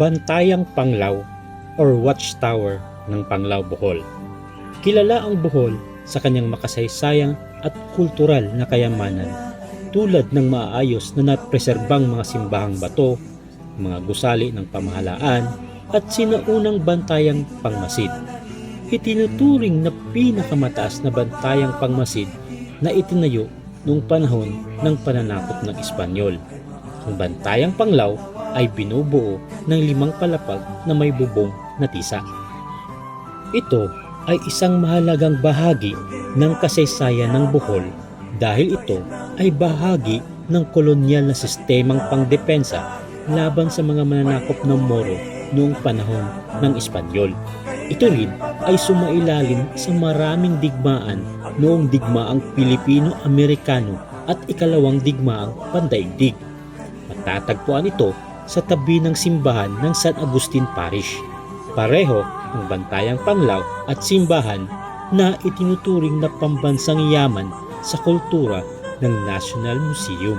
Bantayang Panglaw or Watchtower ng Panglao Bohol. Kilala ang Bohol sa kanyang makasaysayang at kultural na kayamanan tulad ng maayos na napreserbang mga simbahang bato, mga gusali ng pamahalaan at sinaunang bantayang pangmasid. Itinuturing na pinakamataas na bantayang pangmasid na itinayo noong panahon ng pananakop ng Espanyol. Ang bantayang panglaw ay binubuo ng limang palapag na may bubong na tisa. Ito ay isang mahalagang bahagi ng kasaysayan ng Bohol dahil ito ay bahagi ng kolonyal na sistemang pangdepensa laban sa mga mananakop ng Moro noong panahon ng Espanyol. Ito rin ay sumailalim sa maraming digmaan noong digmaang Pilipino-Amerikano at ikalawang digmaang pandaigdig. Matatagpuan ito sa tabi ng simbahan ng San Agustin Parish. Pareho ang bantayang panglaw at simbahan na itinuturing na pambansang yaman sa kultura ng National Museum.